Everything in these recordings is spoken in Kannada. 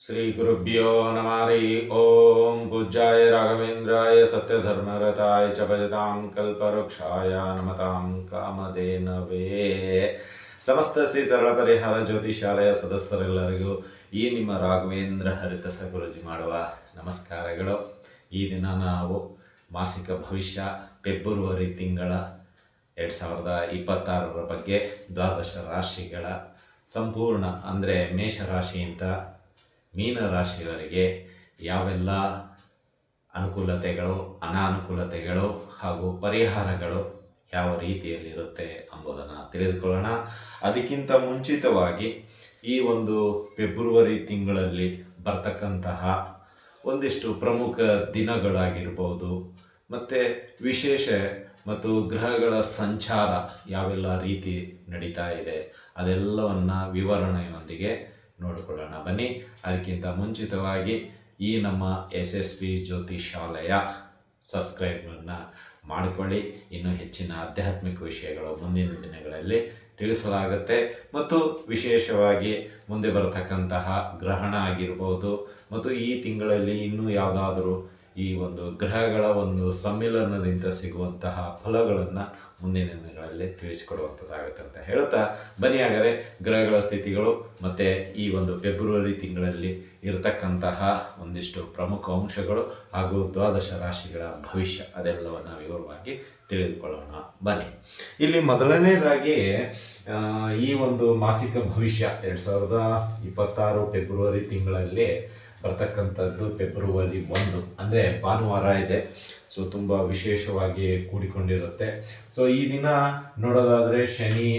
श्रीगुरुभ्यो नमः हरि ॐ पूज्याय राघवेन्द्राय सत्यधर्मरताय च भजतां कल्पवृक्षाय नमतां ಕಾಮಧೇನವೇ ಸಮಸ್ತ ಶ್ರೀ ಸರಳ ಪರಿಹಾರ ಜ್ಯೋತಿಷಾಲಯ ಸದಸ್ಯರೆಲ್ಲರಿಗೂ ಈ ನಿಮ್ಮ ರಾಘವೇಂದ್ರ ಹರಿತಸ ಗುರುಜಿ ಮಾಡುವ ನಮಸ್ಕಾರಗಳು ಈ ದಿನ ನಾವು ಮಾಸಿಕ ಭವಿಷ್ಯ ಫೆಬ್ರವರಿ ತಿಂಗಳ ಎರಡು ಸಾವಿರದ ಇಪ್ಪತ್ತಾರರ ಬಗ್ಗೆ ದ್ವಾದಶ ರಾಶಿಗಳ ಸಂಪೂರ್ಣ ಅಂದರೆ ಮೇಷರಾಶಿಯಿಂದ ಮೀನರಾಶಿಯವರಿಗೆ ಯಾವೆಲ್ಲ ಅನುಕೂಲತೆಗಳು, ಅನಾನುಕೂಲತೆಗಳು ಹಾಗೂ ಪರಿಹಾರಗಳು ಯಾವ ರೀತಿಯಲ್ಲಿರುತ್ತೆ ಎಂಬುದನ್ನು ತಿಳಿದುಕೊಳ್ಳೋಣ. ಅದಕ್ಕಿಂತ ಮುಂಚಿತವಾಗಿ ಈ ಒಂದು ಫೆಬ್ರವರಿ ತಿಂಗಳಲ್ಲಿ ಬರ್ತಕ್ಕಂತಹ ಒಂದಿಷ್ಟು ಪ್ರಮುಖ ದಿನಗಳಾಗಿರ್ಬೋದು, ಮತ್ತು ವಿಶೇಷ ಮತ್ತು ಗ್ರಹಗಳ ಸಂಚಾರ ಯಾವೆಲ್ಲ ರೀತಿ ನಡೀತಾ ಇದೆ ಅದೆಲ್ಲವನ್ನು ವಿವರಣೆಯೊಂದಿಗೆ ನೋಡಿಕೊಳ್ಳೋಣ. ಬನ್ನಿ, ಅದಕ್ಕಿಂತ ಮುಂಚಿತವಾಗಿ ಈ ನಮ್ಮ ಎಸ್ ಎಸ್ ಪಿ ಜ್ಯೋತಿಷಾಲಯ ಸಬ್ಸ್ಕ್ರೈಬನ್ನು ಮಾಡಿಕೊಳ್ಳಿ. ಇನ್ನೂ ಹೆಚ್ಚಿನ ಆಧ್ಯಾತ್ಮಿಕ ವಿಷಯಗಳು ಮುಂದಿನ ದಿನಗಳಲ್ಲಿ ತಿಳಿಸಲಾಗುತ್ತೆ. ಮತ್ತು ವಿಶೇಷವಾಗಿ ಮುಂದೆ ಬರತಕ್ಕಂತಹ ಗ್ರಹಣ ಆಗಿರ್ಬೋದು, ಮತ್ತು ಈ ತಿಂಗಳಲ್ಲಿ ಇನ್ನೂ ಯಾವುದಾದರೂ ಈ ಒಂದು ಗ್ರಹಗಳ ಒಂದು ಸಮ್ಮಿಲನದಿಂದ ಸಿಗುವಂತಹ ಫಲಗಳನ್ನು ಮುಂದಿನ ದಿನಗಳಲ್ಲಿ ತಿಳಿಸಿಕೊಡುವಂಥದ್ದಾಗುತ್ತೆ ಅಂತ ಹೇಳ್ತಾ ಬನ್ನಿ ಹಾಗಾದರೆ ಗ್ರಹಗಳ ಸ್ಥಿತಿಗಳು ಮತ್ತು ಈ ಒಂದು ಫೆಬ್ರವರಿ ತಿಂಗಳಲ್ಲಿ ಇರತಕ್ಕಂತಹ ಒಂದಿಷ್ಟು ಪ್ರಮುಖ ಅಂಶಗಳು ಹಾಗೂ ದ್ವಾದಶ ರಾಶಿಗಳ ಭವಿಷ್ಯ ಅದೆಲ್ಲವನ್ನು ವಿವರವಾಗಿ ತಿಳಿದುಕೊಳ್ಳೋಣ. ಬನ್ನಿ. ಇಲ್ಲಿ ಮೊದಲನೇದಾಗಿ ಈ ಒಂದು ಮಾಸಿಕ ಭವಿಷ್ಯ ಎರಡು ಸಾವಿರದ ಇಪ್ಪತ್ತಾರು ಫೆಬ್ರವರಿ ತಿಂಗಳಲ್ಲಿ ಬರ್ತಕ್ಕಂಥದ್ದು ಫೆಬ್ರವರಿ ಒಂದು. ಅಂದರೆ ಭಾನುವಾರ ಇದೆ. ಸೊ ತುಂಬ ವಿಶೇಷವಾಗಿ ಕೂಡಿಕೊಂಡಿರುತ್ತೆ. ಸೊ ಈ ದಿನ ನೋಡೋದಾದರೆ ಶನಿ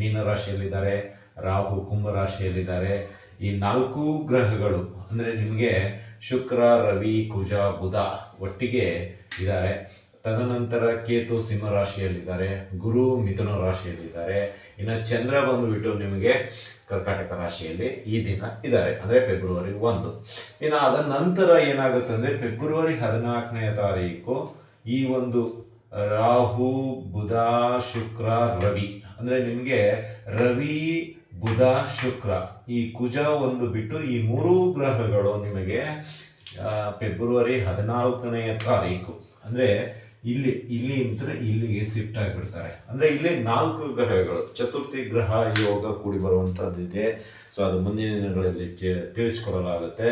ಮೀನರಾಶಿಯಲ್ಲಿದ್ದಾರೆ, ರಾಹು ಕುಂಭರಾಶಿಯಲ್ಲಿದ್ದಾರೆ. ಈ ನಾಲ್ಕು ಗ್ರಹಗಳು, ಅಂದರೆ ನಿಮಗೆ ಶುಕ್ರ, ರವಿ, ಕುಜ, ಬುಧ ಒಟ್ಟಿಗೆ ಇದ್ದಾರೆ. ತದನಂತರ ಕೇತು ಸಿಂಹ ರಾಶಿಯಲ್ಲಿದ್ದಾರೆ, ಗುರು ಮಿಥುನ ರಾಶಿಯಲ್ಲಿದ್ದಾರೆ. ಇನ್ನು ಚಂದ್ರ ಬಂದುಬಿಟ್ಟು ನಿಮಗೆ ಕರ್ಕಾಟಕ ರಾಶಿಯಲ್ಲಿ ಈ ದಿನ ಇದ್ದಾರೆ, ಅಂದರೆ ಫೆಬ್ರವರಿ ಒಂದು. ಇನ್ನು ಅದ ನಂತರ ಏನಾಗುತ್ತೆ ಅಂದರೆ ಫೆಬ್ರವರಿ ಹದಿನಾಲ್ಕನೇ ತಾರೀಕು ಈ ಒಂದು ರಾಹು, ಬುಧ, ಶುಕ್ರ, ರವಿ, ಅಂದರೆ ನಿಮಗೆ ರವಿ, ಬುಧ, ಶುಕ್ರ ಈ ಕುಜ ಒಂದು ಬಿಟ್ಟು ಈ ಮೂರೂ ಗ್ರಹಗಳು ನಿಮಗೆ ಫೆಬ್ರವರಿ ಹದಿನಾಲ್ಕನೆಯ ತಾರೀಕು. ಅಂದರೆ ಇಲ್ಲಿ ಇಲ್ಲಿ ಅಂದರೆ ಇಲ್ಲಿಗೆ ಶಿಫ್ಟ್ ಆಗಿಬಿಡ್ತಾರೆ. ಅಂದರೆ ಇಲ್ಲಿ ನಾಲ್ಕು ಗ್ರಹಗಳು, ಚತುರ್ಥಿ ಗ್ರಹ ಯೋಗ ಕೂಡಿ ಬರುವಂಥದ್ದಿದೆ ಸೊ ಅದು ಮುಂದಿನ ದಿನಗಳಲ್ಲಿ ತಿಳಿಸ್ಕೊಡಲಾಗುತ್ತೆ.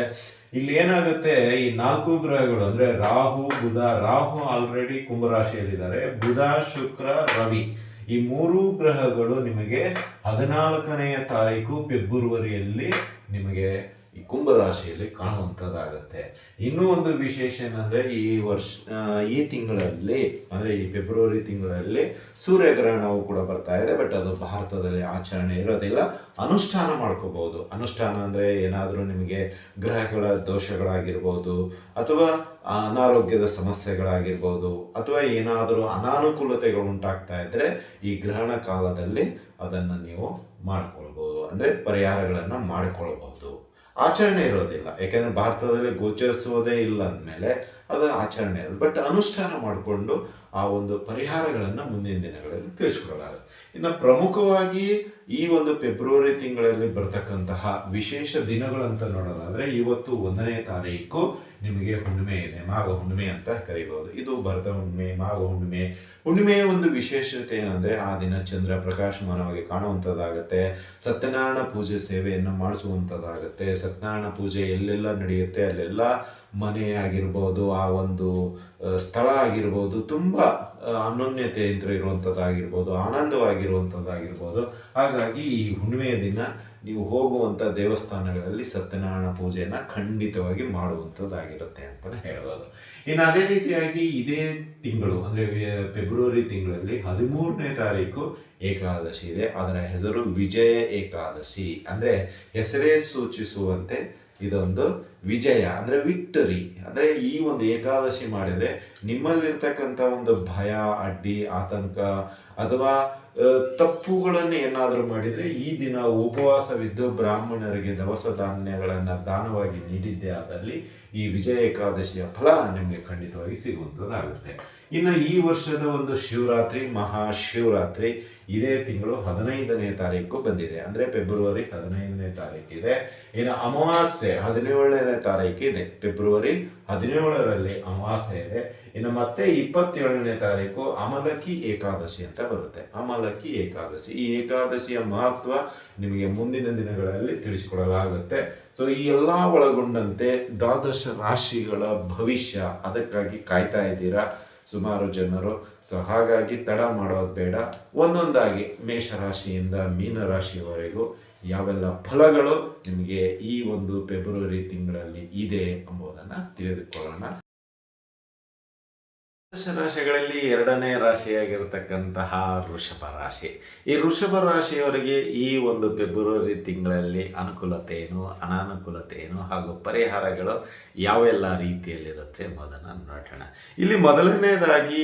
ಇಲ್ಲಿ ಏನಾಗುತ್ತೆ, ಈ ನಾಲ್ಕು ಗ್ರಹಗಳು ಅಂದರೆ ರಾಹು, ಬುಧ, ರಾಹು ಆಲ್ರೆಡಿ ಕುಂಭರಾಶಿಯಲ್ಲಿದ್ದಾರೆ. ಬುಧ, ಶುಕ್ರ, ರವಿ. ಈ ಮೂರು ಗ್ರಹಗಳು ನಿಮಗೆ ಹದಿನಾಲ್ಕನೆಯ ತಾರೀಕು, ಫೆಬ್ರವರಿಯಲ್ಲಿ ನಿಮಗೆ ಈ ಕುಂಭರಾಶಿಯಲ್ಲಿ ಕಾಣುವಂಥದ್ದಾಗುತ್ತೆ. ಇನ್ನೂ ಒಂದು ವಿಶೇಷ ಏನಂದರೆ ಈ ವರ್ಷ ಈ ತಿಂಗಳಲ್ಲಿ, ಅಂದರೆ ಈ ಫೆಬ್ರವರಿ ತಿಂಗಳಲ್ಲಿ ಸೂರ್ಯಗ್ರಹಣವು ಕೂಡ ಬರ್ತಾ ಇದೆ ಬಟ್ ಅದು ಭಾರತದಲ್ಲಿ ಆಚರಣೆ ಇರೋದಿಲ್ಲ. ಅನುಷ್ಠಾನ ಮಾಡ್ಕೋಬಹುದು. ಅನುಷ್ಠಾನ ಅಂದರೆ ಏನಾದರೂ ನಿಮಗೆ ಗ್ರಹಗಳ ದೋಷಗಳಾಗಿರ್ಬೋದು, ಅಥವಾ ಅನಾರೋಗ್ಯದ ಸಮಸ್ಯೆಗಳಾಗಿರ್ಬೋದು, ಅಥವಾ ಏನಾದರೂ ಅನಾನುಕೂಲತೆಗಳು ಉಂಟಾಗ್ತಾ ಇದ್ದರೆ ಈ ಗ್ರಹಣ ಕಾಲದಲ್ಲಿ ಅದನ್ನು ನೀವು ಮಾಡಿಕೊಳ್ಬೋದು. ಅಂದರೆ ಪರಿಹಾರಗಳನ್ನು ಮಾಡಿಕೊಳ್ಬಹುದು. ಆಚರಣೆ ಇರೋದಿಲ್ಲ. ಯಾಕೆಂದ್ರೆ ಭಾರತದಲ್ಲಿ ಗೋಚರಿಸುವುದೇ ಇಲ್ಲ ಅಂದಮೇಲೆ ಅದು ಆಚರಣೆ ಬಟ್ ಅನುಷ್ಠಾನ ಮಾಡಿಕೊಂಡು ಆ ಒಂದು ಪರಿಹಾರಗಳನ್ನು ಮುಂದಿನ ದಿನಗಳಲ್ಲಿ ತಿಳಿಸ್ಕೊಡಲಾಗುತ್ತೆ. ಇನ್ನು ಪ್ರಮುಖವಾಗಿ ಈ ಒಂದು ಫೆಬ್ರವರಿ ತಿಂಗಳಲ್ಲಿ ಬರ್ತಕ್ಕಂತಹ ವಿಶೇಷ ದಿನಗಳಂತ ನೋಡೋದಾದರೆ ಇವತ್ತು ಒಂದನೇ ತಾರೀಕು ನಿಮಗೆ ಹುಣ್ಣಿಮೆ ಇದೆ, ಮಾಘ ಹುಣ್ಣಿಮೆ ಅಂತ ಕರಿಬಹುದು. ಇದು ಭರತ ಹುಣ್ಣಿಮೆ, ಮಾಘ ಹುಣ್ಣಿಮೆ. ಹುಣ್ಣಿಮೆಯ ಒಂದು ವಿಶೇಷತೆ ಏನಂದರೆ ಆ ದಿನ ಚಂದ್ರ ಪ್ರಕಾಶಮಾನವಾಗಿ ಕಾಣುವಂಥದ್ದಾಗುತ್ತೆ. ಸತ್ಯನಾರಾಯಣ ಪೂಜೆ ಸೇವೆಯನ್ನು ಮಾಡಿಸುವಂಥದ್ದಾಗುತ್ತೆ. ಸತ್ಯನಾರಾಯಣ ಪೂಜೆ ಎಲ್ಲೆಲ್ಲ ನಡೆಯುತ್ತೆ. ಅಲ್ಲೆಲ್ಲ ಮನೆ ಆಗಿರ್ಬೋದು ಆ ಒಂದು ಸ್ಥಳ ಆಗಿರ್ಬೋದು, ತುಂಬ ಅನನ್ಯತೆಯಿಂದ ಇರುವಂಥದ್ದಾಗಿರ್ಬೋದು ಆನಂದವಾಗಿರುವಂಥದ್ದಾಗಿರ್ಬೋದು ಹಾಗಾಗಿ ಈ ಹುಣ್ಣಿಮೆಯ ದಿನ ನೀವು ಹೋಗುವಂಥ ದೇವಸ್ಥಾನಗಳಲ್ಲಿ ಸತ್ಯನಾರಾಯಣ ಪೂಜೆಯನ್ನು ಖಂಡಿತವಾಗಿ ಮಾಡುವಂಥದ್ದಾಗಿರುತ್ತೆ ಅಂತಲೇ ಹೇಳ್ಬೋದು. ಇನ್ನು ಅದೇ ರೀತಿಯಾಗಿ ಇದೇ ತಿಂಗಳು, ಅಂದರೆ ಫೆಬ್ರವರಿ ತಿಂಗಳಲ್ಲಿ ಹದಿಮೂರನೇ ತಾರೀಕು ಏಕಾದಶಿ ಇದೆ. ಅದರ ಹೆಸರು ವಿಜಯ ಏಕಾದಶಿ. ಅಂದರೆ, ಹೆಸರೇ ಸೂಚಿಸುವಂತೆ ಇದೊಂದು ವಿಜಯ, ಅಂದರೆ ವಿಕ್ಟರಿ, ಅಂದರೆ ಈ ಒಂದು ಏಕಾದಶಿ ಮಾಡಿದರೆ ನಿಮ್ಮಲ್ಲಿರ್ತಕ್ಕಂಥ ಒಂದು ಭಯ, ಅಡ್ಡಿ, ಆತಂಕ ಅಥವಾ ತಪ್ಪುಗಳನ್ನು ಏನಾದರೂ ಮಾಡಿದರೆ ಈ ದಿನ ಉಪವಾಸವಿದ್ದು ಬ್ರಾಹ್ಮಣರಿಗೆ ದವಸ ಧಾನ್ಯಗಳನ್ನು ದಾನವಾಗಿ ನೀಡಿದ್ದೇ ಆದಲ್ಲಿ ಈ ವಿಜಯ ಏಕಾದಶಿಯ ಫಲ ನಿಮಗೆ ಖಂಡಿತವಾಗಿ ಸಿಗುವಂಥದ್ದಾಗುತ್ತೆ. ಇನ್ನು ಈ ವರ್ಷದ ಒಂದು ಶಿವರಾತ್ರಿ ಮಹಾಶಿವರಾತ್ರಿ ಇದೇ ತಿಂಗಳು ಹದಿನೈದನೇ ತಾರೀಕು ಬಂದಿದೆ. ಅಂದರೆ ಫೆಬ್ರವರಿ ಹದಿನೈದನೇ ತಾರೀಕಿದೆ ಇನ್ನು ಅಮಾವಾಸ್ಯೆ ಹದಿನೇಳನೇ ತಾರೀಕಿದೆ ಫೆಬ್ರವರಿ ಹದಿನೇಳರಲ್ಲಿ ಅಮಾವಾಸ್ಯೆ ಇದೆ. ಇನ್ನು ಮತ್ತೆ ಇಪ್ಪತ್ತೇಳನೇ ತಾರೀಕು ಅಮಲಕ್ಕಿ ಏಕಾದಶಿ ಅಂತ ಬರುತ್ತೆ. ಅಮಲಕ್ಕಿ ಏಕಾದಶಿ. ಈ ಏಕಾದಶಿಯ ಮಹತ್ವ ನಿಮಗೆ ಮುಂದಿನ ದಿನಗಳಲ್ಲಿ ತಿಳಿಸಿಕೊಡಲಾಗುತ್ತೆ. ಸೊ ಈ ಎಲ್ಲ ಒಳಗೊಂಡಂತೆ ದ್ವಾದಶ ರಾಶಿಗಳ ಭವಿಷ್ಯ ಅದಕ್ಕಾಗಿ ಕಾಯ್ತಾ ಇದ್ದೀರಾ? ಸುಮಾರು ಜನರು. ಸೊ ಹಾಗಾಗಿ ತಡ ಮಾಡೋದು ಬೇಡ. ಒಂದೊಂದಾಗಿ ಮೇಷರಾಶಿಯಿಂದ ಮೀನರಾಶಿಯವರೆಗೂ ಯಾವೆಲ್ಲ ಫಲಗಳು ನಿಮಗೆ ಈ ಒಂದು ಫೆಬ್ರವರಿ ತಿಂಗಳಲ್ಲಿ ಇದೆ ಎಂಬುದನ್ನು ತಿಳಿದುಕೊಳ್ಳೋಣ. ರಾಶಿಗಳಲ್ಲಿ ಎರಡನೇ ರಾಶಿಯಾಗಿರ್ತಕ್ಕಂತಹ ವೃಷಭ ರಾಶಿ ಈ ವೃಷಭ ರಾಶಿಯವರಿಗೆ ಈ ಒಂದು ಫೆಬ್ರವರಿ ತಿಂಗಳಲ್ಲಿ ಅನುಕೂಲತೆ ಏನು ಅನಾನುಕೂಲತೆ ಏನು ಹಾಗೂ ಪರಿಹಾರಗಳು ಯಾವೆಲ್ಲ ರೀತಿಯಲ್ಲಿರುತ್ತೆ ಎಂಬುದನ್ನು ನೋಡೋಣ. ಇಲ್ಲಿ ಮೊದಲನೇದಾಗಿ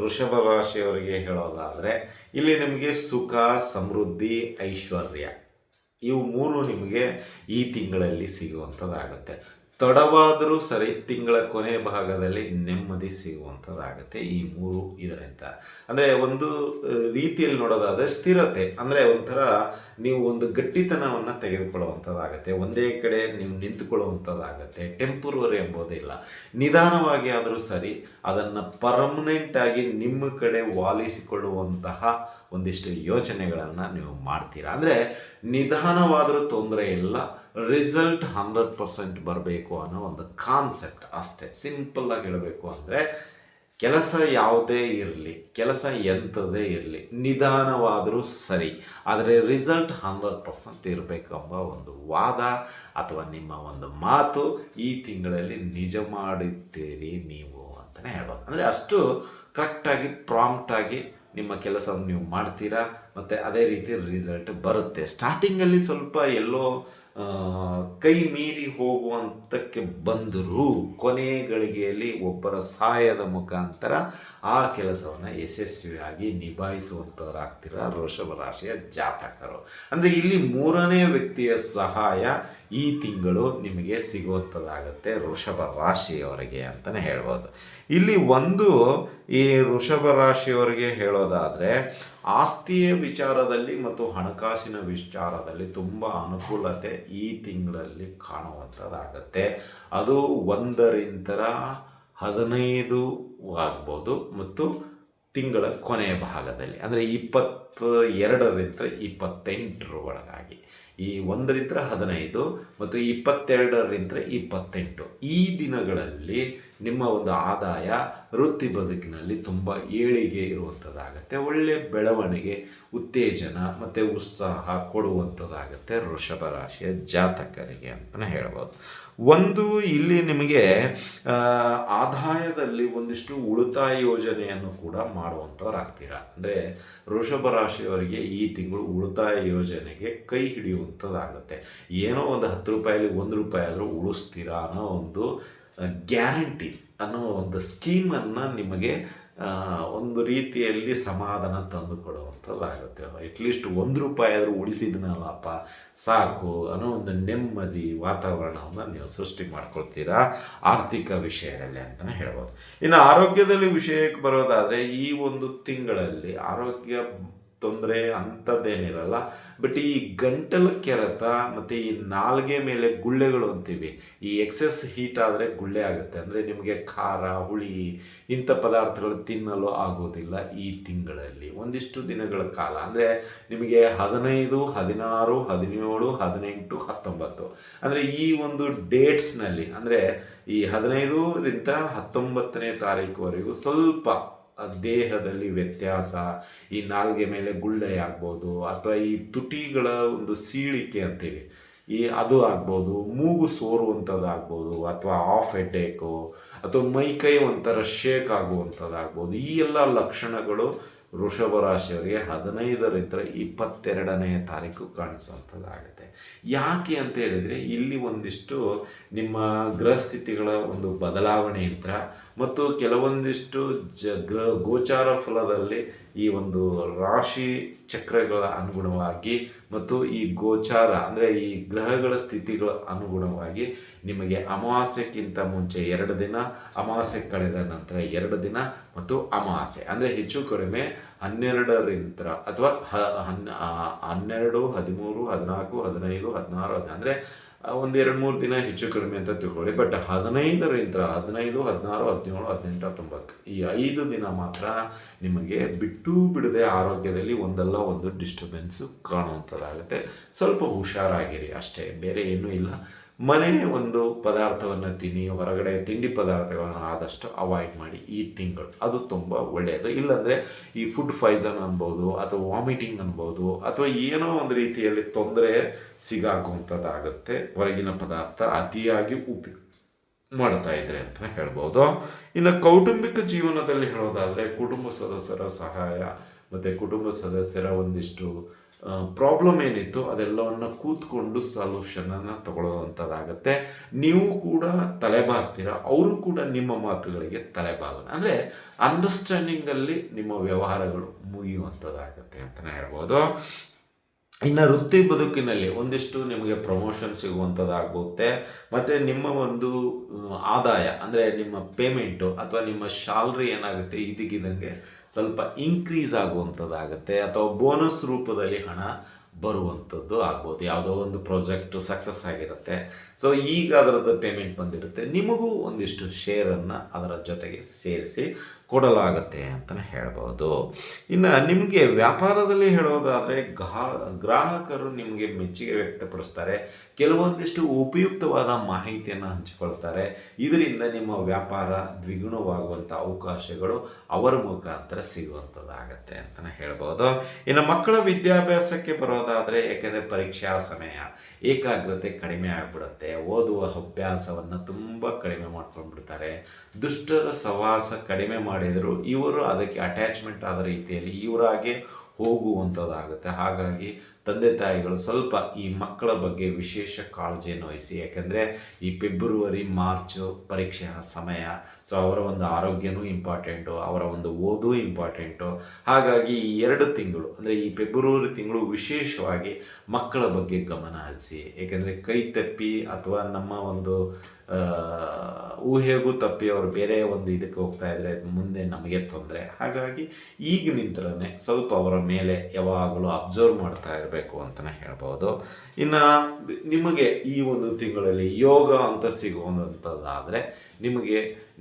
ವೃಷಭ ರಾಶಿಯವರಿಗೆ ಹೇಳೋದಾದರೆ, ಇಲ್ಲಿ ನಿಮಗೆ ಸುಖ, ಸಮೃದ್ಧಿ, ಐಶ್ವರ್ಯ, ಇವು ಮೂರು ನಿಮಗೆ ಈ ತಿಂಗಳಲ್ಲಿ ಸಿಗುವಂಥದ್ದಾಗುತ್ತೆ. ತಡವಾದರೂ ಸರಿ ತಿಂಗಳ ಕೊನೆ ಭಾಗದಲ್ಲಿ ನೆಮ್ಮದಿ ಸಿಗುವಂಥದ್ದಾಗುತ್ತೆ ಈ ಮೂರು ಇದರಿಂದ. ಅಂದರೆ ಒಂದು ರೀತಿಯಲ್ಲಿ ನೋಡೋದಾದರೆ ಸ್ಥಿರತೆ, ಅಂದರೆ ಒಂಥರ ನೀವು ಒಂದು ಗಟ್ಟಿತನವನ್ನು ತೆಗೆದುಕೊಳ್ಳುವಂಥದ್ದಾಗುತ್ತೆ. ಒಂದೇ ಕಡೆ ನೀವು ನಿಂತುಕೊಳ್ಳುವಂಥದ್ದಾಗುತ್ತೆ. ಎಂಬುದೇ ಎಂಬುದಿಲ್ಲ ನಿಧಾನವಾಗಿ ಆದರೂ ಸರಿ ಅದನ್ನು ಪರ್ಮನೆಂಟಾಗಿ ನಿಮ್ಮ ಕಡೆ ವಾಲಿಸಿಕೊಳ್ಳುವಂತಹ ಒಂದಿಷ್ಟು ಯೋಚನೆಗಳನ್ನು ನೀವು ಮಾಡ್ತೀರಾ. ಅಂದರೆ ನಿಧಾನವಾದರೂ ತೊಂದರೆ ಇಲ್ಲ ರಿಸಲ್ಟ್ ಹಂಡ್ರೆಡ್ ಪರ್ಸೆಂಟ್ ಬರಬೇಕು ಅನ್ನೋ ಒಂದು ಕಾನ್ಸೆಪ್ಟ್ ಅಷ್ಟೇ. ಸಿಂಪಲ್ಲಾಗಿ ಹೇಳಬೇಕು ಅಂದರೆ, ಕೆಲಸ ಯಾವುದೇ ಇರಲಿ, ಕೆಲಸ ಎಂಥದೇ ಇರಲಿ, ನಿಧಾನವಾದರೂ ಸರಿ, ಆದರೆ ರಿಸಲ್ಟ್ ಹಂಡ್ರೆಡ್ ಪರ್ಸೆಂಟ್ ಇರಬೇಕೆಂಬ ಒಂದು ವಾದ ಅಥವಾ ನಿಮ್ಮ ಒಂದು ಮಾತು ಈ ತಿಂಗಳಲ್ಲಿ ನಿಜ ಮಾಡಿದ್ದೀರಿ ನೀವು ಅಂತಲೇ ಹೇಳ್ಬೋದು. ಅಂದರೆ ಅಷ್ಟು ಕರೆಕ್ಟಾಗಿ ಪ್ರಾಂಪ್ಟಾಗಿ ನಿಮ್ಮ ಕೆಲಸವನ್ನು ನೀವು ಮಾಡ್ತೀರಾ, ಮತ್ತು ಅದೇ ರೀತಿ ರಿಸಲ್ಟ್ ಬರುತ್ತೆ. ಸ್ಟಾರ್ಟಿಂಗಲ್ಲಿ ಸ್ವಲ್ಪ ಎಲ್ಲೋ ಕೈ ಮೀರಿ ಹೋಗುವಂತಕ್ಕೆ ಬಂದರೂ ಕೊನೆ ಗಳಿಗೆಯಲ್ಲಿ ಒಬ್ಬರ ಸಹಾಯದ ಮುಖಾಂತರ ಆ ಕೆಲಸವನ್ನು ಯಶಸ್ವಿಯಾಗಿ ನಿಭಾಯಿಸುವಂಥವರಾಗ್ತೀರ ವೃಷಭ ರಾಶಿಯ ಜಾತಕರು. ಅಂದರೆ ಇಲ್ಲಿ ಮೂರನೇ ವ್ಯಕ್ತಿಯ ಸಹಾಯ ಈ ತಿಂಗಳು ನಿಮಗೆ ಸಿಗುವಂಥದ್ದಾಗುತ್ತೆ ವೃಷಭ ರಾಶಿಯವರಿಗೆ ಅಂತಲೇ ಹೇಳ್ಬೋದು. ಇಲ್ಲಿ ಒಂದು ಈ ವೃಷಭ ರಾಶಿಯವರಿಗೆ ಹೇಳೋದಾದರೆ, ಆಸ್ತಿಯ ವಿಚಾರದಲ್ಲಿ ಮತ್ತು ಹಣಕಾಸಿನ ವಿಚಾರದಲ್ಲಿ ತುಂಬ ಅನುಕೂಲತೆ ಈ ತಿಂಗಳಲ್ಲಿ ಕಾಣುವಂಥದ್ದಾಗುತ್ತೆ. ಅದು ಒಂದರಿಂದ ಹದಿನೈದು ಆಗ್ಬೋದು ಮತ್ತು ತಿಂಗಳ ಕೊನೆಯ ಭಾಗದಲ್ಲಿ. ಅಂದರೆ ಇಪ್ಪತ್ತ ಎರಡರಿಂದ ಇಪ್ಪತ್ತೆಂಟರ ಒಳಗಾಗಿ ಈ ಒಂದರಿಂದ ಹದಿನೈದು ಮತ್ತು ಇಪ್ಪತ್ತೆರಡರಿಂದ ಇಪ್ಪತ್ತೆಂಟು. ಈ ದಿನಗಳಲ್ಲಿ ನಿಮ್ಮ ಒಂದು ಆದಾಯ ವೃತ್ತಿ ಬದುಕಿನಲ್ಲಿ ತುಂಬ ಏಳಿಗೆ ಇರುವಂಥದ್ದಾಗತ್ತೆ ಒಳ್ಳೆಯ ಬೆಳವಣಿಗೆ, ಉತ್ತೇಜನ ಮತ್ತು ಉತ್ಸಾಹ ಕೊಡುವಂಥದ್ದಾಗತ್ತೆ ವೃಷಭ ರಾಶಿಯ ಜಾತಕರಿಗೆ ಅಂತಲೇ ಹೇಳ್ಬೋದು. ಒಂದು ಇಲ್ಲಿ ನಿಮಗೆ ಆದಾಯದಲ್ಲಿ ಒಂದಿಷ್ಟು ಉಳಿತಾಯ ಯೋಜನೆಯನ್ನು ಕೂಡ ಮಾಡುವಂಥವ್ರಾಗ್ತೀರಾ ಅಂದರೆ ವೃಷಭ ರಾಶಿಯವರಿಗೆ ಈ ತಿಂಗಳು ಉಳಿತಾಯ ಯೋಜನೆಗೆ ಕೈ ಹಿಡಿಯುವಂಥದ್ದಾಗುತ್ತೆ ಏನೋ ಒಂದು ಹತ್ತು ರೂಪಾಯಲ್ಲಿ ಒಂದು ರೂಪಾಯಿ ಆದರೂ ಉಳಿಸ್ತೀರಾ ಅನ್ನೋ ಒಂದು ಗ್ಯಾರಂಟಿ ಅನ್ನೋ ಒಂದು ಸ್ಕೀಮನ್ನು ನಿಮಗೆ ಒಂದು ರೀತಿಯಲ್ಲಿ ಸಮಾಧಾನ ತಂದು ಕೊಡುವಂಥದ್ದಾಗುತ್ತೆ. ಅಟ್ಲೀಸ್ಟ್ ಒಂದು ರೂಪಾಯಿ ಆದರೂ ಉಳಿಸಿದ್ನಲ್ಲಪ್ಪ, ಸಾಕು ಅನ್ನೋ ಒಂದು ನೆಮ್ಮದಿ ವಾತಾವರಣವನ್ನು ನೀವು ಸೃಷ್ಟಿ ಮಾಡ್ಕೊಳ್ತೀರಾ? ಆರ್ಥಿಕ ವಿಷಯದಲ್ಲಿ ಅಂತಲೇ ಹೇಳ್ಬೋದು. ಇನ್ನು ಆರೋಗ್ಯದಲ್ಲಿ ವಿಷಯಕ್ಕೆ ಬರೋದಾದರೆ ಈ ಒಂದು ತಿಂಗಳಲ್ಲಿ ಆರೋಗ್ಯ ತೊಂದರೆ ಅಂಥದ್ದೇನಿರಲ್ಲ ಬಟ್ ಈ ಗಂಟಲು ಕೆರೆತ ಮತ್ತು ಈ ನಾಲ್ಗೆ ಮೇಲೆ ಗುಳ್ಳೆಗಳು ಅಂತೀವಿ, ಈ ಎಕ್ಸೆಸ್ ಹೀಟ್ ಆದರೆ ಗುಳ್ಳೆ ಆಗುತ್ತೆ. ಅಂದರೆ ನಿಮಗೆ ಖಾರ, ಹುಳಿ, ಇಂಥ ಪದಾರ್ಥಗಳು ತಿನ್ನಲು ಆಗೋದಿಲ್ಲ ಈ ತಿಂಗಳಲ್ಲಿ. ಒಂದಿಷ್ಟು ದಿನಗಳ ಕಾಲ. ಅಂದರೆ ನಿಮಗೆ ಹದಿನೈದು, ಹದಿನಾರು, ಹದಿನೇಳು, ಹದಿನೆಂಟು, ಹತ್ತೊಂಬತ್ತು. ಅಂದರೆ ಈ ಒಂದು ಡೇಟ್ಸ್ನಲ್ಲಿ ಅಂದರೆ ಈ ಹದಿನೈದರಿಂದ ಹತ್ತೊಂಬತ್ತನೇ ತಾರೀಕುವರೆಗೂ ಸ್ವಲ್ಪ ದೇಹದಲ್ಲಿ ವ್ಯತ್ಯಾಸ, ಈ ನಾಲ್ಗೆ ಮೇಲೆ ಗುಳ್ಳೆ ಆಗ್ಬೋದು ಅಥವಾ ಈ ತುಟಿಗಳ ಒಂದು ಸೀಳಿಕೆ ಅಂತೀವಿ, ಈ ಅದು ಆಗ್ಬೋದು, ಮೂಗು ಸೋರುವಂಥದ್ದಾಗ್ಬೋದು, ಅಥವಾ ಆಫ್ ಹೆಡ್ಡೇಕು ಅಥವಾ ಮೈಕೈ ಒಂಥರ ಶೇಕ್ ಆಗುವಂಥದ್ದಾಗ್ಬೋದು, ಈ ಎಲ್ಲ ಲಕ್ಷಣಗಳು ವೃಷಭ ರಾಶಿಯವರಿಗೆ ಹದಿನೈದರಿಂದ ಇಪ್ಪತ್ತೆರಡನೇ ತಾರೀಕು ಕಾಣಿಸುವಂಥದ್ದಾಗುತ್ತೆ. ಯಾಕೆ ಅಂತ ಹೇಳಿದರೆ ಇಲ್ಲಿ ಒಂದಿಷ್ಟು ನಿಮ್ಮ ಗೃಹಸ್ಥಿತಿಗಳ ಒಂದು ಬದಲಾವಣೆಯಿಂದ ಮತ್ತು ಕೆಲವೊಂದಿಷ್ಟು ಜ ಗ್ರ ಗೋಚಾರ ಫಲದಲ್ಲಿ ಈ ಒಂದು ರಾಶಿ ಚಕ್ರಗಳ ಅನುಗುಣವಾಗಿ ಮತ್ತು ಈ ಗೋಚಾರ ಅಂದರೆ ಈ ಗ್ರಹಗಳ ಸ್ಥಿತಿಗಳ ಅನುಗುಣವಾಗಿ ನಿಮಗೆ ಅಮಾವಾಸ್ಯಕ್ಕಿಂತ ಮುಂಚೆ ಎರಡು ದಿನ, ಅಮಾವಾಸ್ಯೆ ಕಳೆದ ನಂತರ ಎರಡು ದಿನ ಮತ್ತು ಅಮಾವಾಸ್ಯೆ. ಅಂದರೆ ಹೆಚ್ಚು ಕಡಿಮೆ ಹನ್ನೆರಡರಿಂದ ಅಥವಾ ಹನ್ನೆರಡು, ಹದಿಮೂರು, ಹದಿನಾಲ್ಕು, ಹದಿನೈದು, ಹದಿನಾರು ಹದ್ ಅಂದರೆ ಒಂದು ಎರಡು ಮೂರು ದಿನ ಹೆಚ್ಚು ಕಡಿಮೆ ಅಂತ ತಿಳ್ಕೊಳ್ಳಿ. ಬಟ್ ಹದಿನೈದರಿಂದ ಹದಿನೈದು, ಹದಿನಾರು, ಹದಿನೇಳು, ಹದಿನೆಂಟು, ಹತ್ತೊಂಬತ್ತು ಈ ಐದು ದಿನ ಮಾತ್ರ ನಿಮಗೆ ಬಿಟ್ಟು ಬಿಡದೆ ಆರೋಗ್ಯದಲ್ಲಿ ಒಂದಲ್ಲ ಒಂದು ಡಿಸ್ಟರ್ಬೆನ್ಸು ಕಾಣುವಂಥದ್ದಾಗುತ್ತೆ ಸ್ವಲ್ಪ ಹುಷಾರಾಗಿರಿ ಅಷ್ಟೇ. ಬೇರೆ ಏನೂ ಇಲ್ಲ. ಮನೆ ಒಂದು ಪದಾರ್ಥವನ್ನು ತಿನ್ನಿ, ಹೊರಗಡೆ ತಿಂಡಿ ಪದಾರ್ಥಗಳನ್ನು ಆದಷ್ಟು ಅವಾಯ್ಡ್ ಮಾಡಿ ಈ ತಿಂಗಳು. ಅದು ತುಂಬ ಒಳ್ಳೆಯದು ಇಲ್ಲಾಂದರೆ ಈ ಫುಡ್ ಫೈಸನ್ ಅನ್ಬೋದು ಅಥವಾ ವಾಮಿಟಿಂಗ್ ಅನ್ಬೋದು ಅಥವಾ ಏನೋ ಒಂದು ರೀತಿಯಲ್ಲಿ ತೊಂದರೆ ಸಿಗಾಕುವಂಥದ್ದಾಗುತ್ತೆ. ಹೊರಗಿನ ಪದಾರ್ಥ ಅತಿಯಾಗಿ ಉಪಿ ಮಾಡ್ತಾ ಇದ್ರೆ ಅಂತ ಹೇಳ್ಬೋದು. ಇನ್ನು ಕೌಟುಂಬಿಕ ಜೀವನದಲ್ಲಿ ಹೇಳೋದಾದರೆ ಕುಟುಂಬ ಸದಸ್ಯರ ಸಹಾಯ ಮತ್ತು ಕುಟುಂಬ ಸದಸ್ಯರ ಒಂದಿಷ್ಟು ಪ್ರಾಬ್ಲಮ್ ಏನಿತ್ತು, ಅದೆಲ್ಲವನ್ನು ಕೂತ್ಕೊಂಡು ಸೊಲ್ಯೂಷನನ್ನು ತಗೊಳ್ಳೋವಂಥದ್ದಾಗತ್ತೆ ನೀವು ಕೂಡ ತಲೆಬಾಗ್ತೀರ, ಅವರು ಕೂಡ ನಿಮ್ಮ ಮಾತುಗಳಿಗೆ ತಲೆಬಾಗೋದು ಅಂದರೆ ಅಂಡರ್ಸ್ಟ್ಯಾಂಡಿಂಗಲ್ಲಿ ನಿಮ್ಮ ವ್ಯವಹಾರಗಳು ಮುಗಿಯುವಂಥದ್ದಾಗತ್ತೆ ಅಂತಲೇ ಹೇಳ್ಬೋದು. ಇನ್ನು ವೃತ್ತಿ ಬದುಕಿನಲ್ಲಿ ಒಂದಿಷ್ಟು ನಿಮಗೆ ಪ್ರಮೋಷನ್ ಸಿಗುವಂಥದ್ದಾಗುತ್ತೆ ಮತ್ತು ನಿಮ್ಮ ಒಂದು ಆದಾಯ, ಅಂದರೆ ನಿಮ್ಮ ಪೇಮೆಂಟು ಅಥವಾ ನಿಮ್ಮ ಶಾಲ್ರಿ ಏನಾಗುತ್ತೆ ಇದಕ್ಕಿದಂಗೆ ಸ್ವಲ್ಪ ಇನ್ಕ್ರೀಸ್ ಆಗುವಂಥದ್ದಾಗುತ್ತೆ ಅಥವಾ ಬೋನಸ್ ರೂಪದಲ್ಲಿ ಹಣ ಬರುವಂಥದ್ದು ಆಗ್ಬೋದು. ಯಾವುದೋ ಒಂದು ಪ್ರಾಜೆಕ್ಟು ಸಕ್ಸಸ್ ಆಗಿರುತ್ತೆ. ಸೊ ಈಗ ಅದರದ್ದು ಪೇಮೆಂಟ್ ಬಂದಿರುತ್ತೆ. ನಿಮಗೂ ಒಂದಿಷ್ಟು ಶೇರನ್ನು ಅದರ ಜೊತೆಗೆ ಸೇರಿಸಿ. ಕೊಡಲಾಗುತ್ತೆ ಅಂತಲೇ ಹೇಳ್ಬೋದು. ಇನ್ನು ನಿಮಗೆ ವ್ಯಾಪಾರದಲ್ಲಿ ಹೇಳೋದಾದರೆ ಗ್ರಾಹಕರು ನಿಮಗೆ ಮೆಚ್ಚುಗೆ ವ್ಯಕ್ತಪಡಿಸ್ತಾರೆ. ಕೆಲವೊಂದಿಷ್ಟು ಉಪಯುಕ್ತವಾದ ಮಾಹಿತಿಯನ್ನು ಹಂಚಿಕೊಳ್ತಾರೆ. ಇದರಿಂದ ನಿಮ್ಮ ವ್ಯಾಪಾರ ದ್ವಿಗುಣವಾಗುವಂಥ ಅವಕಾಶಗಳು ಅವರ ಮುಖಾಂತರ ಸಿಗುವಂಥದ್ದಾಗತ್ತೆ ಅಂತಲೇ ಹೇಳ್ಬೋದು. ಇನ್ನು ಮಕ್ಕಳ ವಿದ್ಯಾಭ್ಯಾಸಕ್ಕೆ ಬರೋದಾದರೆ ಯಾಕೆಂದರೆ ಪರೀಕ್ಷಾ ಸಮಯ, ಏಕಾಗ್ರತೆ ಕಡಿಮೆ ಆಗಿಬಿಡುತ್ತೆ. ಓದುವ ಅಭ್ಯಾಸವನ್ನು ತುಂಬ ಕಡಿಮೆ ಮಾಡ್ಕೊಂಡ್ಬಿಡ್ತಾರೆ. ದುಷ್ಟರ ಸವಾಸ ಕಡಿಮೆ ಮಾಡಿದರೂ, ಇವರು ಅದಕ್ಕೆ ಅಟ್ಯಾಚ್ಮೆಂಟ್ ಆದ ರೀತಿಯಲ್ಲಿ ಇವರಾಗೆ ಹೋಗುವಂಥದ್ದಾಗುತ್ತೆ. ಹಾಗಾಗಿ ತಂದೆ ತಾಯಿಗಳು ಸ್ವಲ್ಪ ಈ ಮಕ್ಕಳ ಬಗ್ಗೆ ವಿಶೇಷ ಕಾಳಜಿಯನ್ನು ವಹಿಸಿ. ಯಾಕೆಂದರೆ ಈ ಫೆಬ್ರವರಿ, ಮಾರ್ಚು ಪರೀಕ್ಷೆಯ ಸಮಯ ಸೊ ಅವರ ಒಂದು ಆರೋಗ್ಯನೂ ಇಂಪಾರ್ಟೆಂಟು ಅವರ ಒಂದು ಓದು ಇಂಪಾರ್ಟೆಂಟು ಹಾಗಾಗಿ ಈ ಎರಡು ತಿಂಗಳು, ಅಂದರೆ ಈ ಫೆಬ್ರವರಿ ತಿಂಗಳು ವಿಶೇಷವಾಗಿ ಮಕ್ಕಳ ಬಗ್ಗೆ ಗಮನ ಹರಿಸಿ. ಏಕೆಂದರೆ ಕೈ ತಪ್ಪಿ ಅಥವಾ ನಮ್ಮ ಒಂದು ಊಹೆಗೂ ತಪ್ಪಿ ಅವರು ಬೇರೆ ಒಂದು ಇದಕ್ಕೆ ಹೋಗ್ತಾ ಇದ್ದರೆ ಮುಂದೆ ನಮಗೆ ತೊಂದರೆ. ಹಾಗಾಗಿ ಈಗ ನಿಂತರೇ ಸ್ವಲ್ಪ ಅವರ ಮೇಲೆ ಯಾವಾಗಲೂ ಅಬ್ಸರ್ವ್ ಮಾಡ್ತಾ ಇರಬೇಕು ಅಂತಲೇ ಹೇಳ್ಬೋದು. ಇನ್ನು ನಿಮಗೆ ಈ ಒಂದು ತಿಂಗಳಲ್ಲಿ ಯೋಗ ಅಂತ ಸಿಗುವಂಥದ್ದಾದರೆ ನಿಮಗೆ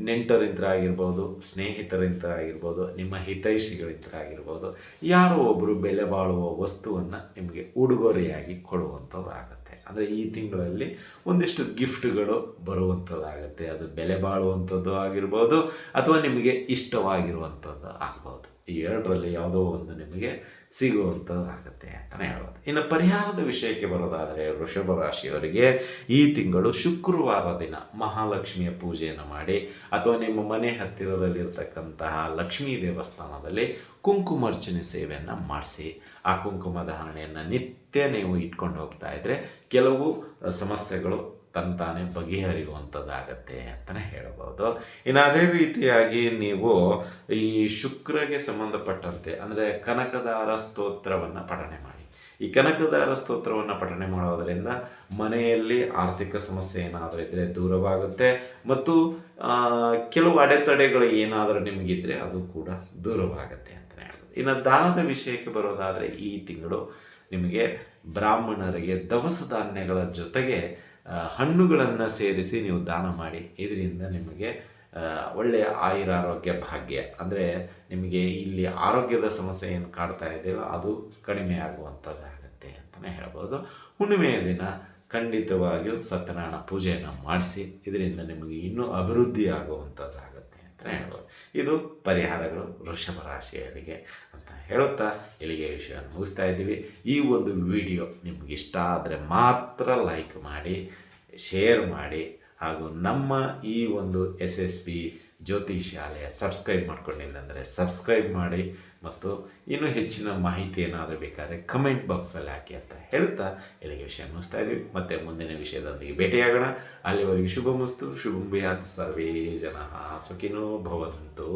ನೆಂಟರಿಂದ ಆಗಿರ್ಬೋದು ಸ್ನೇಹಿತರಿಂತ ಆಗಿರ್ಬೋದು ನಿಮ್ಮ ಹಿತೈಷಿಗಳಿಂದ ಆಗಿರ್ಬೋದು ಯಾರೋ ಒಬ್ಬರು ಬೆಲೆ ಬಾಳುವ ವಸ್ತುವನ್ನು ನಿಮಗೆ ಉಡುಗೊರೆಯಾಗಿ ಕೊಡುವಂಥದ್ದಾಗುತ್ತೆ. ಅಂದರೆ ಈ ತಿಂಗಳಲ್ಲಿ ಒಂದಿಷ್ಟು ಗಿಫ್ಟ್ಗಳು ಬರುವಂಥದ್ದಾಗುತ್ತೆ ಅದು ಬೆಲೆ ಬಾಳುವಂಥದ್ದು ಆಗಿರ್ಬೋದು ಅಥವಾ ನಿಮಗೆ ಇಷ್ಟವಾಗಿರುವಂಥದ್ದು ಆಗ್ಬೋದು. ಈ ಎರಡರಲ್ಲಿ ಯಾವುದೋ ಒಂದು ನಿಮಗೆ ಸಿಗುವಂಥದ್ದಾಗುತ್ತೆ ಅಂತಲೇ ಹೇಳೋದು ಇನ್ನು ಪರಿಹಾರದ ವಿಷಯಕ್ಕೆ ಬರೋದಾದರೆ ವೃಷಭ ರಾಶಿಯವರಿಗೆ ಈ ತಿಂಗಳು ಶುಕ್ರವಾರ ದಿನ ಮಹಾಲಕ್ಷ್ಮಿಯ ಪೂಜೆಯನ್ನು ಮಾಡಿ, ಅಥವಾ ನಿಮ್ಮ ಮನೆ ಹತ್ತಿರದಲ್ಲಿರ್ತಕ್ಕಂತಹ ಲಕ್ಷ್ಮೀ ದೇವಸ್ಥಾನದಲ್ಲಿ ಕುಂಕುಮರ್ಚನೆ ಸೇವೆಯನ್ನು ಮಾಡಿಸಿ, ಆ ಕುಂಕುಮ ಧಾರಣೆಯನ್ನು ನಿತ್ಯ ನೀವು ಇಟ್ಕೊಂಡು ಹೋಗ್ತಾ ಇದ್ದರೆ ಕೆಲವು ಸಮಸ್ಯೆಗಳು ತಂತಾನೆ ಬಗೆಹರಿಯುವಂಥದ್ದಾಗತ್ತೆ ಅಂತಲೇ ಹೇಳ್ಬೋದು. ಇನ್ನು ಅದೇ ರೀತಿಯಾಗಿ ನೀವು ಈ ಶುಕ್ರಗೆ ಸಂಬಂಧಪಟ್ಟಂತೆ, ಅಂದರೆ ಕನಕದಾರ ಸ್ತೋತ್ರವನ್ನು ಪಠನೆ ಮಾಡಿ. ಈ ಕನಕದಾರ ಸ್ತೋತ್ರವನ್ನು ಪಠನೆ ಮಾಡೋದರಿಂದ ಮನೆಯಲ್ಲಿ ಆರ್ಥಿಕ ಸಮಸ್ಯೆ ಏನಾದರೂ ಇದ್ದರೆ ದೂರವಾಗುತ್ತೆ, ಮತ್ತು ಕೆಲವು ಅಡೆತಡೆಗಳು ಏನಾದರೂ ನಿಮಗಿದ್ರೆ ಅದು ಕೂಡ ದೂರವಾಗುತ್ತೆ ಅಂತಲೇ ಹೇಳ್ಬೋದು. ಇನ್ನು ದಾನದ ವಿಷಯಕ್ಕೆ ಬರೋದಾದರೆ ಈ ತಿಂಗಳು ನಿಮಗೆ ಬ್ರಾಹ್ಮಣರಿಗೆ ದವಸ ಧಾನ್ಯಗಳ ಜೊತೆಗೆ ಹಣ್ಣುಗಳನ್ನು ಸೇರಿಸಿ ನೀವು ದಾನ ಮಾಡಿ. ಇದರಿಂದ ನಿಮಗೆ ಒಳ್ಳೆಯ ಆಯುರಾರೋಗ್ಯ ಭಾಗ್ಯ. ಅಂದರೆ ನಿಮಗೆ ಇಲ್ಲಿ ಆರೋಗ್ಯದ ಸಮಸ್ಯೆ ಏನು ಕಾಡ್ತಾ ಇದೆಯೋ ಅದು ಕಡಿಮೆ ಆಗುವಂಥದ್ದಾಗುತ್ತೆ ಅಂತಲೇ ಹೇಳ್ಬೋದು. ಹುಣ್ಣಿಮೆಯ ದಿನ ಖಂಡಿತವಾಗಿಯೂ ಸತ್ಯನಾರಾಯಣ ಪೂಜೆಯನ್ನು ಮಾಡಿಸಿ, ಇದರಿಂದ ನಿಮಗೆ ಇನ್ನೂ ಅಭಿವೃದ್ಧಿ ಆಗುವಂಥದ್ದಾಗುತ್ತೆ. ಅಂತಲೇ ಹೇಳ್ಬೋದು. ಇದು ಪರಿಹಾರಗಳು ವೃಷಭ ರಾಶಿಯವರಿಗೆ ಅಂತ ಹೇಳುತ್ತಾ ಇಲ್ಲಿಗೆ ವಿಷಯವನ್ನು ಮುಗಿಸ್ತಾ ಇದ್ದೀವಿ. ಈ ಒಂದು ವಿಡಿಯೋ ನಿಮ್ಗೆ ಇಷ್ಟ ಆದರೆ ಮಾತ್ರ ಲೈಕ್ ಮಾಡಿ ಶೇರ್ ಮಾಡಿ ಹಾಗೂ ನಮ್ಮ ಈ ಒಂದು ಎಸ್ ಎಸ್ ಪಿ ಜ್ಯೋತಿ ಶಾಲೆಯ ಸಬ್ಸ್ಕ್ರೈಬ್ ಮಾಡ್ಕೊಂಡಿಲ್ಲ ಅಂದರೆ ಸಬ್ಸ್ಕ್ರೈಬ್ ಮಾಡಿ ಮತ್ತು ಇನ್ನೂ ಹೆಚ್ಚಿನ ಮಾಹಿತಿ ಏನಾದರೂ ಬೇಕಾದರೆ ಕಮೆಂಟ್ ಬಾಕ್ಸಲ್ಲಿ ಹಾಕಿ ಅಂತ ಹೇಳ್ತಾ ಇಲ್ಲಿಗೆ ವಿಷಯ ಮುಗಿಸ್ತಾ ಇದ್ದೀವಿ. ಮತ್ತು ಮುಂದಿನ ವಿಷಯದೊಂದಿಗೆ ಭೇಟಿಯಾಗೋಣ. ಅಲ್ಲಿವರೆಗೆ ಶುಭ ಮುಸ್ತು ಶುಭಂ ಭೂಯಾತ್ ಸರ್ವೇ ಜನ. ಸುಖಿನೋ ಭವಂತು.